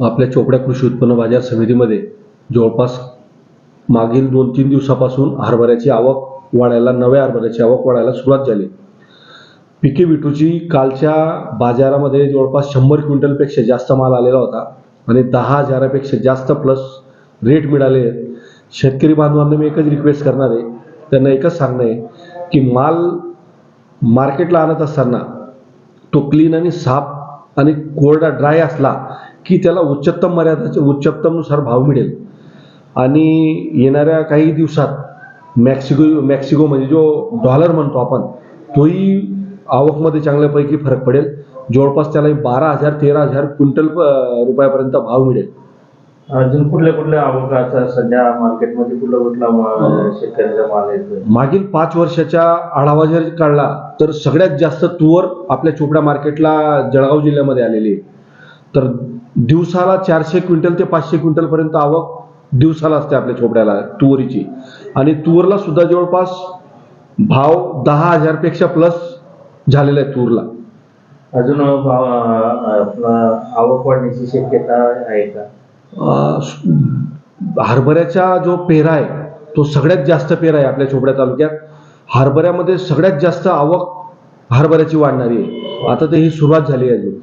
आपल्या चोपड्या कृषी उत्पन्न बाजार समितीमध्ये जवळपास मागील दोन तीन दिवसापासून हरभऱ्याची आवक वाढायला नव्या हरभऱ्याची आवक वाढायला सुरुवात झाली. पिके विटूची कालच्या बाजारामध्ये जवळपास शंभर क्विंटलपेक्षा जास्त माल आलेला होता आणि दहा हजारापेक्षा जास्त प्लस रेट मिळाले. शेतकरी बांधवांना मी एकच रिक्वेस्ट करणार आहे. त्यांना एकच सांगणं आहे की माल मार्केटला आणत असताना तो क्लीन आणि साफ आणि कोरडा ड्राय असला की त्याला उच्चतम मर्यादाच्या उच्चतमनुसार भाव मिळेल. आणि येणाऱ्या काही दिवसात मॅक्सिको मॅक्सिको म्हणजे जो डॉलर म्हणतो आपण तोही आवकमध्ये चांगल्यापैकी फरक पडेल. जवळपास त्याला बारा हजार तेरा हजार क्विंटल प- रुपयापर्यंत भाव मिळेल. अजून कुठल्या कुठल्या आवक आता सध्या मार्केटमध्ये कुठला कुठला मा- शेतकऱ्याचा माल येतोय? मागील पाच वर्षाचा आढावा जर काढला तर सगळ्यात जास्त तुवर आपल्या चोपड्या मार्केटला जळगाव जिल्ह्यामध्ये आलेली आहे. तर दिवसाला चारशे क्विंटल ते पाचशे क्विंटल पर्यंत आवक दिवसाला असते आपल्या चोपड्याला तुवरीची. आणि तुवरला सुद्धा जवळपास भाव दहा हजारपेक्षा प्लस झालेला आहे तूरला अजून भाव आपला आवक वाढण्याची शक्यता आहे का? हरभऱ्याचा जो पेरा आहे तो सगळ्यात जास्त पेरा आहे आपल्या चोपड्या तालुक्यात. हरभऱ्यामध्ये सगळ्यात जास्त आवक हरभऱ्याची वाढणारी आहे. आता तर ही सुरुवात झाली आहे अजून.